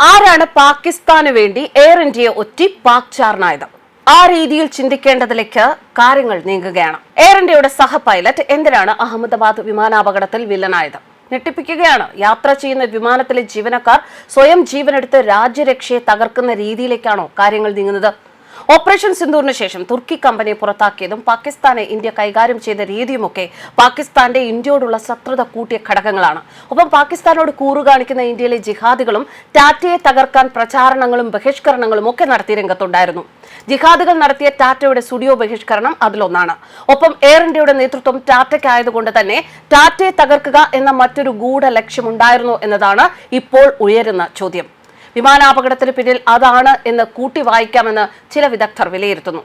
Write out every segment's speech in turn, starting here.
ആരാണ് പാകിസ്ഥാന് വേണ്ടി എയർ ഇന്ത്യയെ ഒറ്റി പാക് ചാർണായത് ആ രീതിയിൽ ചിന്തിക്കേണ്ടതിലേക്ക് കാര്യങ്ങൾ നീങ്ങുകയാണ്. എയർ ഇന്ത്യയുടെ സഹ പൈലറ്റ് എന്തിനാണ് അഹമ്മദാബാദ് വിമാനാപകടത്തിൽ വില്ലനായത്? ഞെട്ടിപ്പിക്കുകയാണ്. യാത്ര ചെയ്യുന്ന വിമാനത്തിലെ ജീവനക്കാർ സ്വയം ജീവനെടുത്ത് രാജ്യരക്ഷയെ തകർക്കുന്ന രീതിയിലേക്കാണോ കാര്യങ്ങൾ നീങ്ങുന്നത്? ഓപ്പറേഷൻ സിന്ദൂറിന് ശേഷം തുർക്കി കമ്പനി പുറത്താക്കിയതും പാകിസ്ഥാനെ ഇന്ത്യ കൈകാര്യം ചെയ്ത രീതിയുമൊക്കെ പാകിസ്ഥാന്റെ ഇന്ത്യയോടുള്ള ശത്രുത കൂട്ടിയ ഘടകങ്ങളാണ്. ഒപ്പം പാകിസ്ഥാനോട് കൂറു കാണിക്കുന്ന ഇന്ത്യയിലെ ജിഹാദികളും ടാറ്റയെ തകർക്കാൻ പ്രചാരണങ്ങളും ബഹിഷ്കരണങ്ങളും ഒക്കെ നടത്തി രംഗത്തുണ്ടായിരുന്നു. ജിഹാദികൾ നടത്തിയ ടാറ്റയുടെ സ്റ്റുഡിയോ ബഹിഷ്കരണം അതിലൊന്നാണ്. ഒപ്പം എയർ ഇന്ത്യയുടെ നേതൃത്വം ടാറ്റയ്ക്കായതുകൊണ്ട് തന്നെ ടാറ്റയെ തകർക്കുക എന്ന മറ്റൊരു ഗൂഢ ലക്ഷ്യമുണ്ടായിരുന്നു എന്നതാണ് ഇപ്പോൾ ഉയരുന്ന ചോദ്യം. വിമാനാപകടത്തിന് പിന്നിൽ അതാണ് എന്ന് കൂട്ടി വായിക്കാമെന്ന് ചില വിദഗ്ധർ വിലയിരുത്തുന്നു.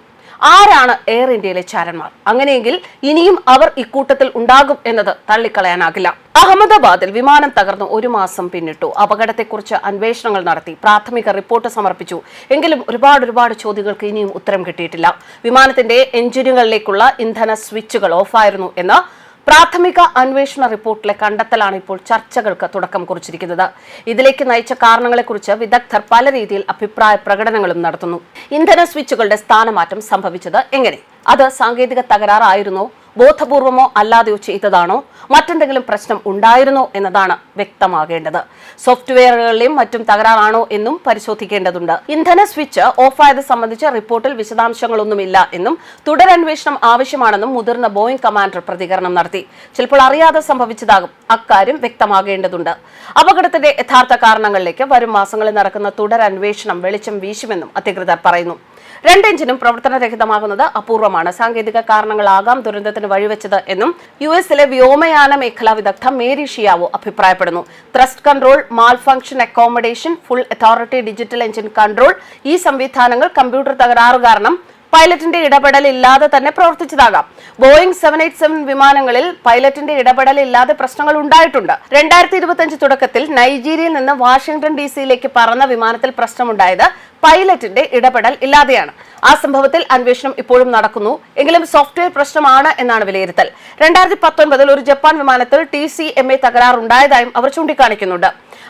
ആരാണ് എയർ ഇന്ത്യയിലെ ചാരന്മാർ? അങ്ങനെയെങ്കിൽ ഇനിയും അവർ ഇക്കൂട്ടത്തിൽ ഉണ്ടാകും എന്നത് തള്ളിക്കളയാനാകില്ല. അഹമ്മദാബാദിൽ വിമാനം തകർന്ന് ഒരു മാസം പിന്നിട്ടു. അപകടത്തെക്കുറിച്ച് അന്വേഷണങ്ങൾ നടത്തി. പ്രാഥമിക റിപ്പോർട്ട് സമർപ്പിച്ചു. എങ്കിലും ഒരുപാട് ഒരുപാട് ചോദ്യങ്ങൾക്ക് ഇനിയും ഉത്തരം കിട്ടിയിട്ടില്ല. വിമാനത്തിന്റെ എഞ്ചിനുകളിലേക്കുള്ള ഇന്ധന സ്വിച്ചുകൾ ഓഫായിരുന്നു എന്ന് പ്രാഥമിക അന്വേഷണ റിപ്പോർട്ടിലെ കണ്ടെത്തലാണ് ഇപ്പോൾ ചർച്ചകൾക്ക് തുടക്കം കുറിച്ചിരിക്കുന്നത്. ഇതിലേക്ക് നയിച്ച കാരണങ്ങളെക്കുറിച്ച് വിദഗ്ധർ പല രീതിയിൽ അഭിപ്രായ പ്രകടനങ്ങളും നടത്തുന്നു. ഇന്ധന സ്വിച്ചുകളുടെ സ്ഥാനമാറ്റം സംഭവിച്ചത് എങ്ങനെ? അത് സാങ്കേതിക തകരാറായിരുന്നോ? ബോധപൂർവമോ അല്ലാതെയോ ചെയ്തതാണോ? മറ്റെന്തെങ്കിലും പ്രശ്നം ഉണ്ടായിരുന്നോ എന്നതാണ് വ്യക്തമാകേണ്ടത്. സോഫ്റ്റ്വെയറുകളിലും മറ്റും തകരാറാണോ എന്നും പരിശോധിക്കേണ്ടതുണ്ട്. ഇന്ധന സ്വിച്ച് ഓഫായത് സംബന്ധിച്ച റിപ്പോർട്ടിൽ വിശദാംശങ്ങളൊന്നുമില്ല എന്നും തുടരന്വേഷണം ആവശ്യമാണെന്നും മുതിർന്ന ബോയിംഗ് കമാൻഡർ പ്രതികരണം നടത്തി. ചിലപ്പോൾ അറിയാതെ സംഭവിച്ചതാകും അക്കാര്യം വ്യക്തമാകേണ്ടതുണ്ട്. അപകടത്തിന്റെ യഥാർത്ഥ കാരണങ്ങളിലേക്ക് വരും മാസങ്ങളിൽ നടക്കുന്ന തുടരന്വേഷണം വെളിച്ചം വീശുമെന്നും അധികൃതർ പറയുന്നു. രണ്ട് എഞ്ചിനും പ്രവർത്തനരഹിതമാകുന്നത് അപൂർവമാണ്. സാങ്കേതിക കാരണങ്ങളാകാം ദുരന്തത്തിന് വഴിവെച്ചത് എന്നും യു എസിലെ വ്യോമയാന മേഖലാ വിദഗ്ധ മേരി ഷിയാവോ അഭിപ്രായപ്പെടുന്നു. Thrust control malfunction accommodation full authority digital engine control ഈ സംവിധാനങ്ങൾ കമ്പ്യൂട്ടർ തകരാറ് കാരണം പൈലറ്റിന്റെ ഇടപെടൽ ഇല്ലാതെ തന്നെ പ്രവർത്തിച്ചതാകാം. ബോയിംഗ് സെവൻ എയ്റ്റ് സെവൻ വിമാനങ്ങളിൽ പൈലറ്റിന്റെ ഇടപെടൽ ഇല്ലാതെ പ്രശ്നങ്ങൾ ഉണ്ടായിട്ടുണ്ട്. രണ്ടായിരത്തി ഇരുപത്തിയഞ്ച് തുടക്കത്തിൽ നൈജീരിയയിൽ നിന്ന് വാഷിംഗ്ടൺ ഡി സിയിലേക്ക് പറന്ന വിമാനത്തിൽ പ്രശ്നമുണ്ടായത് പൈലറ്റിന്റെ ഇടപെടൽ ഇല്ലാതെയാണ്. ആ സംഭവത്തിൽ അന്വേഷണം ഇപ്പോഴും നടക്കുന്നു. എങ്കിലും സോഫ്റ്റ്വെയർ പ്രശ്നമാണ് എന്നാണ് വിലയിരുത്തൽ. രണ്ടായിരത്തി പത്തൊൻപതിൽ ഒരു ജപ്പാൻ വിമാനത്തിൽ ടി സി എം എ തകരാറുണ്ടായതായും അവർ ചൂണ്ടിക്കാണിക്കുന്നുണ്ട്.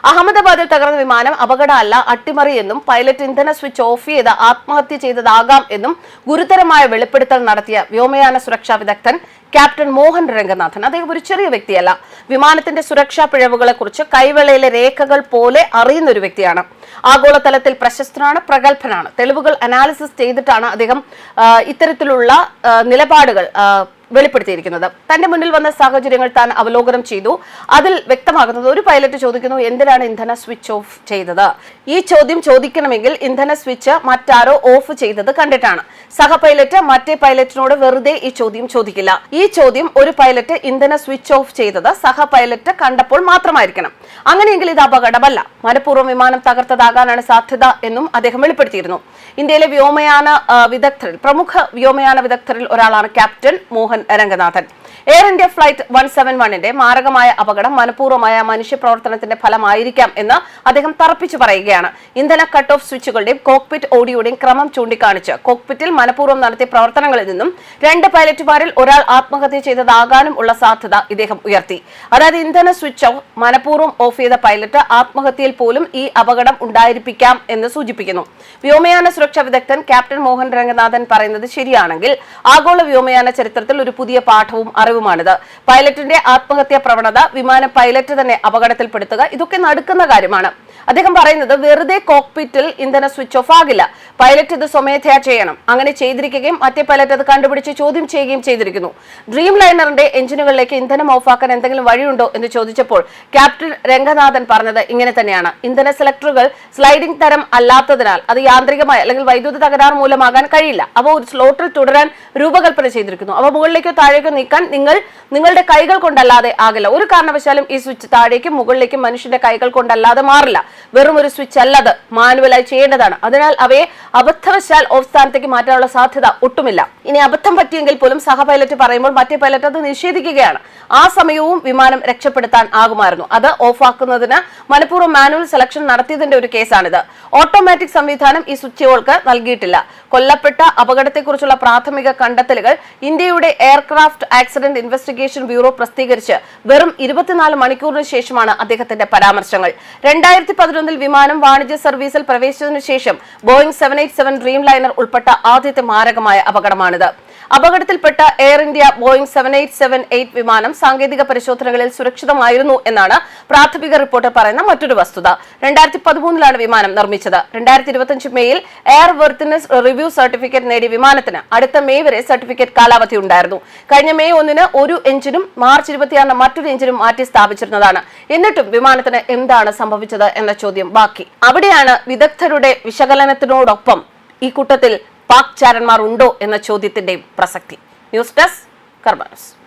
അഹമ്മദാബാദിൽ തകർന്ന വിമാനം അപകടമല്ല അട്ടിമറി എന്നും പൈലറ്റ് ഇന്ധന സ്വിച്ച് ഓഫ് ചെയ്ത് ആത്മഹത്യ ചെയ്തതാകാം എന്നും ഗുരുതരമായ വെളിപ്പെടുത്തൽ നടത്തിയ വ്യോമയാന സുരക്ഷാ വിദഗ്ധൻ ക്യാപ്റ്റൻ മോഹൻ രംഗനാഥൻ. അദ്ദേഹം ഒരു ചെറിയ വ്യക്തിയല്ല. വിമാനത്തിന്റെ സുരക്ഷാ പിഴവുകളെ കുറിച്ച് കൈവെളയിലെ രേഖകൾ പോലെ അറിയുന്ന ഒരു വ്യക്തിയാണ്. ആഗോളതലത്തിൽ പ്രശസ്തനാണ് പ്രഗത്ഭനാണ്. തെളിവുകൾ അനാലിസിസ് ചെയ്തിട്ടാണ് അദ്ദേഹം ഇത്തരത്തിലുള്ള നിലപാടുകൾ വെളിപ്പെടുത്തിയിരിക്കുന്നത്. തന്റെ മുന്നിൽ വന്ന സാഹചര്യങ്ങൾ താൻ അവലോകനം ചെയ്തു. അതിൽ വ്യക്തമാകുന്നത് ഒരു പൈലറ്റ് ചോദിക്കുന്നു എന്തിനാണ് ഇന്ധന സ്വിച്ച് ഓഫ് ചെയ്തത്? ഈ ചോദ്യം ചോദിക്കണമെങ്കിൽ ഇന്ധന സ്വിച്ച് മറ്റാരോ ഓഫ് ചെയ്തത് കണ്ടിട്ടാണ്. സഹ പൈലറ്റ് മറ്റേ പൈലറ്റിനോട് വെറുതെ ഈ ചോദ്യം ചോദിക്കില്ല. ഈ ചോദ്യം ഒരു പൈലറ്റ് ഇന്ധന സ്വിച്ച് ഓഫ് ചെയ്തത് സഹ പൈലറ്റ് കണ്ടപ്പോൾ മാത്രമായിരിക്കണം. അങ്ങനെയെങ്കിൽ ഇത് അപകടമല്ല. മനഃപൂർവം വിമാനം തകർത്തതാകാനാണ് സാധ്യത എന്നും അദ്ദേഹം വെളിപ്പെടുത്തിയിരുന്നു. ഇന്ത്യയിലെ വ്യോമയാന വിദഗ്ധരിൽ പ്രമുഖ വ്യോമയാന വിദഗ്ധരിൽ ഒരാളാണ് captain Mohan Ranganathan Air India flight one seven വണ്ണിന്റെ മാരകമായ അപകടം മനഃപൂർവമായ മനുഷ്യ പ്രവർത്തനത്തിന്റെ ഫലമായിരിക്കാം എന്ന് അദ്ദേഹം തറപ്പിച്ചു പറയുകയാണ്. ഇന്ധന കട്ട് ഓഫ് സ്വിച്ചുകളുടെയും കോക്പിറ്റ് ഓഡിയോയുടെയും ക്രമം ചൂണ്ടിക്കാണിച്ച് കോക്പിറ്റിൽ മനഃപൂർവം നടത്തിയ പ്രവർത്തനങ്ങളിൽ നിന്നും രണ്ട് പൈലറ്റുമാരിൽ ഒരാൾ ആത്മഹത്യ ചെയ്തതാകാനും ഉള്ള സാധ്യത ഇദ്ദേഹം ഉയർത്തി. അതായത് ഇന്ധന സ്വിച്ച് മനഃപൂർവം ഓഫ് ചെയ്ത പൈലറ്റ് ആത്മഹത്യയിൽ പോലും ഈ അപകടം ഉണ്ടായിരിക്കാം എന്ന് സൂചിപ്പിക്കുന്നു. വ്യോമയാന സുരക്ഷാ വിദഗ്ധൻ ക്യാപ്റ്റൻ മോഹൻ രംഗനാഥൻ പറയുന്നത് ശരിയാണെങ്കിൽ ആഗോള വ്യോമയാന ചരിത്രത്തിൽ ഒരു പുതിയ പാഠവും അറിവുമാണിത് പൈലറ്റിന്റെ ആത്മഹത്യാ പ്രവണത വിമാന പൈലറ്റ് തന്നെ അപകടത്തിൽപ്പെടുത്തുക ഇതൊക്കെ നടക്കുന്ന കാര്യമാണ്. അദ്ദേഹം പറയുന്നത് വെറുതെ കോക്പിറ്റിൽ ഇന്ധന സ്വിച്ച് ഓഫ് ആകില്ല. പൈലറ്റ് ഇത് സ്വമേധയാ ചെയ്യണം. അങ്ങനെ ചെയ്തിരിക്കുകയും മറ്റേ പൈലറ്റ് അത് കണ്ടുപിടിച്ച് ചോദ്യം ചെയ്യുകയും ചെയ്തിരിക്കുന്നു. ഡ്രീം ലൈനറിന്റെ എഞ്ചിനുകളിലേക്ക് ഇന്ധനം ഓഫാക്കാൻ എന്തെങ്കിലും വഴിയുണ്ടോ എന്ന് ചോദിച്ചപ്പോൾ ക്യാപ്റ്റൻ രംഗനാഥൻ പറഞ്ഞത് ഇങ്ങനെ തന്നെയാണ്. ഇന്ധന സെലക്ടറുകൾ സ്ലൈഡിംഗ് തരം അല്ലാത്തതിനാൽ അത് യാന്ത്രികമായി അല്ലെങ്കിൽ വൈദ്യുത തകരാർ മൂലമാകാൻ കഴിയില്ല. അവ ഒരു സ്ലോട്ടിൽ തുടരാൻ രൂപകൽപ്പന ചെയ്തിരിക്കുന്നു. അവ മുകളിലേക്കോ താഴേക്കോ നീക്കാൻ നിങ്ങൾ നിങ്ങളുടെ കൈകൾ കൊണ്ടല്ലാതെ ആകില്ല. ഒരു കാരണവശാലും ഈ സ്വിച്ച് താഴേക്കും മുകളിലേക്കും മനുഷ്യന്റെ കൈകൾ കൊണ്ടല്ലാതെ മാറില്ല. വെറും ഒരു സ്വിച്ച് അല്ലത്. മാനുവലായി ചെയ്യേണ്ടതാണ്. അതിനാൽ അവയെ അബദ്ധവശാൽ ഓഫ് സ്ഥാനത്തേക്ക് മാറ്റാനുള്ള സാധ്യത ഒട്ടുമില്ല. ഇനി അബദ്ധം പറ്റിയെങ്കിൽ പോലും സഹ പൈലറ്റ് പറയുമ്പോൾ മറ്റേ പൈലറ്റ് അത് നിഷേധിക്കുകയാണ്. ആ സമയവും വിമാനം രക്ഷപ്പെടുത്താൻ ആകുമായിരുന്നു. അത് ഓഫാക്കുന്നതിന് മനഃപൂർവം മാനുവൽ സെലക്ഷൻ നടത്തിയതിന്റെ ഒരു കേസാണിത്. ഓട്ടോമാറ്റിക് സംവിധാനം ഈ സ്വിച്ചുകൾക്ക് നൽകിയിട്ടില്ല. കൊല്ലപ്പെട്ട അപകടത്തെക്കുറിച്ചുള്ള പ്രാഥമിക കണ്ടെത്തലുകൾ ഇന്ത്യയുടെ എയർക്രാഫ്റ്റ് ആക്സിഡന്റ് ഇൻവെസ്റ്റിഗേഷൻ ബ്യൂറോ പ്രസിദ്ധീകരിച്ച് വെറും ഇരുപത്തിനാല് മണിക്കൂറിന് ശേഷമാണ് അദ്ദേഹത്തിന്റെ പരാമർശങ്ങൾ. രണ്ടായിരത്തി പതിനൊന്നിൽ വിമാനം വാണിജ്യ സർവീസിൽ പ്രവേശിച്ചതിനു ശേഷം Boeing seven eight seven Dreamliner ഉൾപ്പെട്ട ആദ്യത്തെ മാരകമായ അപകടമാണിത്. അപകടത്തിൽപ്പെട്ട Air India Boeing seven eight seven eight വിമാനം സാങ്കേതിക പരിശോധനകളിൽ സുരക്ഷിതമായിരുന്നു എന്നാണ് പ്രാഥമിക റിപ്പോർട്ട് പറയുന്ന മറ്റൊരു വസ്തുത. രണ്ടായിരത്തി പതിമൂന്നിലാണ് വിമാനം നിർമ്മിച്ചത്. രണ്ടായിരത്തി ഇരുപത്തിയഞ്ച് മേയിൽ എയർ വെർത്തിനസ് റിവ്യൂ സർട്ടിഫിക്കറ്റ് നേടിയ വിമാനത്തിന് അടുത്ത മെയ് വരെ സർട്ടിഫിക്കറ്റ് കാലാവധി ഉണ്ടായിരുന്നു. കഴിഞ്ഞ മെയ് ഒന്നിന് ഒരു എഞ്ചിനും മാർച്ച് ഇരുപത്തിയാറിന് മറ്റൊരു എഞ്ചിനും മാറ്റി സ്ഥാപിച്ചിരുന്നതാണ്. എന്നിട്ടും വിമാനത്തിന് എന്താണ് സംഭവിച്ചത് എന്ന ചോദ്യം ബാക്കി. അവിടെയാണ് വിദഗ്ധരുടെ വിശകലനത്തിനോടൊപ്പം ഈ കൂട്ടത്തിൽ പാക് ചാരന്മാർ ഉണ്ടോ എന്ന ചോദ്യത്തിന്റെ പ്രസക്തി. News desk കർബാനസ്